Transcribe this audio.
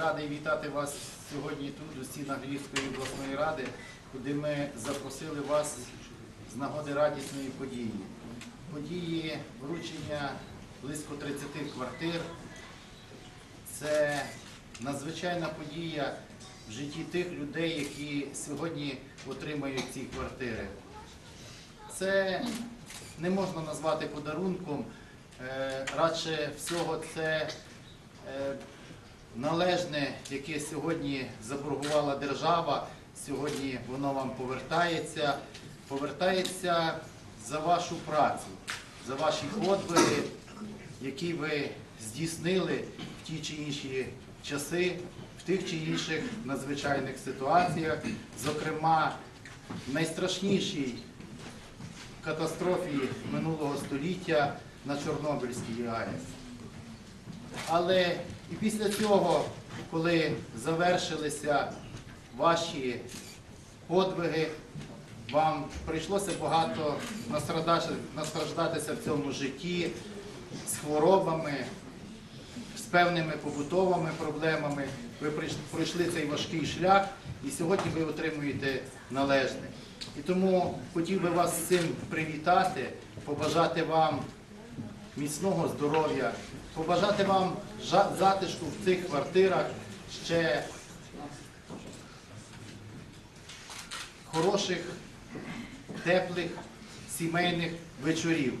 радий вітати вас сьогодні тут, у стінах Львівської обласної ради, куди ми запросили вас з нагоди радісної події. Події вручення близько 30 квартир. Це надзвичайна подія в житті тих людей, які сьогодні отримають ці квартири. Це не можна назвати подарунком, е, радше всього це е, належне, яке сьогодні заборгувала держава, сьогодні воно вам повертається, повертається за вашу працю, за ваші подвиги, які ви здійснили в ті чи інші часи, в тих чи інших надзвичайних ситуаціях, зокрема, в найстрашнішій катастрофі минулого століття на Чорнобильській АЕС. Але і після цього, коли завершилися ваші подвиги, вам прийшлося багато настраждатися в цьому житті з хворобами, з певними побутовими проблемами. Ви пройшли цей важкий шлях і сьогодні ви отримуєте належне. І тому хотів би вас з цим привітати, побажати вам міцного здоров'я, побажати вам затишку в цих квартирах ще хороших, теплих сімейних вечорів.